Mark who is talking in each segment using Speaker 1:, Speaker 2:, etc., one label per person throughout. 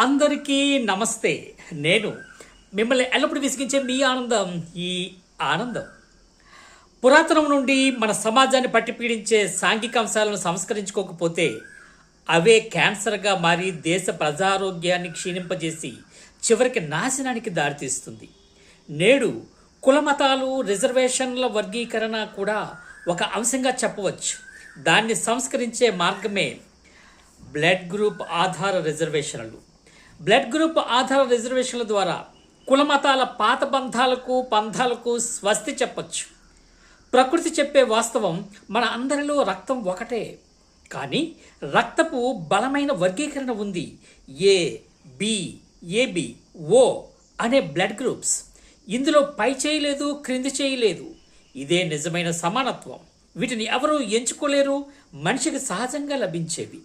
Speaker 1: అందరికీ నమస్తే. నేను మిమ్మల్ని ఎల్లప్పుడూ విసిగించే మీ ఆనందం ఈ ఆనందం. పురాతనం నుండి మన సమాజాన్ని పట్టి పీడించే సాంఘిక అంశాలను సంస్కరించుకోకపోతే అవే క్యాన్సర్గా మారి దేశ ప్రజారోగ్యాన్ని క్షీణింపజేసి చివరికి నాశనానికి దారితీస్తుంది. నేడు కుల మతాలు రిజర్వేషన్ల వర్గీకరణ కూడా ఒక అంశంగా చెప్పవచ్చు. దాన్ని సంస్కరించే మార్గమే బ్లడ్ గ్రూప్ ఆధార రిజర్వేషన్లు. బ్లడ్ గ్రూప్ ఆధార రిజర్వేషన్ల ద్వారా కులమతాల పాత బంధాలకు పంధాలకు స్వస్తి చెప్పచ్చు. ప్రకృతి చెప్పే వాస్తవం మన అందరిలో రక్తం ఒకటే. కానీ రక్తపు బలమైన వర్గీకరణ ఉంది. ఏ బి ఏబి ఓ అనే బ్లడ్ గ్రూప్స్. ఇందులో పై చేయలేదు క్రింది చేయలేదు ఇదే నిజమైన సమానత్వం. వీటిని ఎవరూ ఎంచుకోలేరు మనిషికి సహజంగా లభించేవి.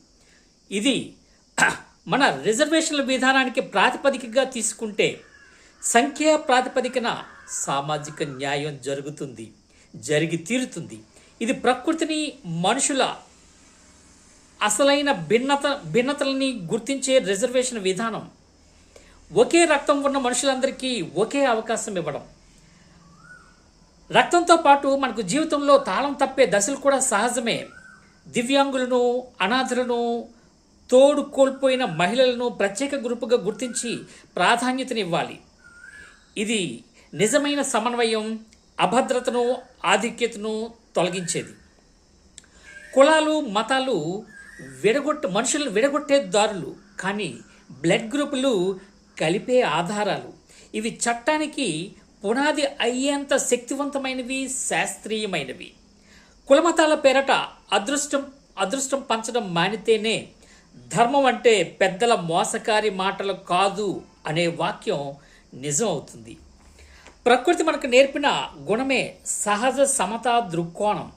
Speaker 1: ఇది మన రిజర్వేషన్ల విధానానికి ప్రాతిపదికగా తీసుకుంటే సంఖ్యా ప్రాతిపదికన సామాజిక న్యాయం జరుగుతుంది జరిగి తీరుతుంది. ఇది ప్రకృతిని మనుషుల అసలైన భిన్నత భిన్నతలని గుర్తించే రిజర్వేషన్ విధానం. ఒకే రక్తం ఉన్న మనుషులందరికీ ఒకే అవకాశం ఇవ్వడం. రక్తంతో పాటు మనకు జీవితంలో తాళం తప్పే దశలు కూడా సహజమే. దివ్యాంగులను అనాథులను తోడు కోల్పోయిన మహిళలను ప్రత్యేక గ్రూపుగా గుర్తించి ప్రాధాన్యతనివ్వాలి. ఇది నిజమైన సమన్వయం అభద్రతను ఆధిక్యతను తొలగించేది. కులాలు మతాలు విడగొట్ట మనుషులను విడగొట్టే దారులు కానీ బ్లడ్ గ్రూపులు కలిపే ఆధారాలు. ఇవి చట్టానికి పునాది అయ్యేంత శక్తివంతమైనవి శాస్త్రీయమైనవి. కులమతాల పేరట అదృష్టం అదృష్టం పంచడం మానితేనే ధర్మం అంటే పెద్దల మోసకారి మాటలు కాదు అనే వాక్యం నిజం అవుతుంది ప్రకృతి మనకు నేర్పిన గుణమే సహజ సమతా దృక్కోణం.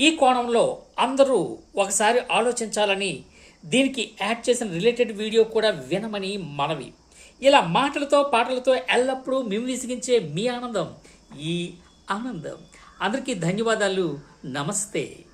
Speaker 1: ఈ కోణంలో అందరూ ఒకసారి ఆలోచించాలని దీనికి యాడ్ చేసిన రిలేటెడ్ వీడియో కూడా వినమని మనవి. ఇలా మాటలతో పాటలతో ఎల్లప్పుడూ మేము విసిగించే మీ ఆనందం ఈ ఆనందం. అందరికీ ధన్యవాదాలు. నమస్తే.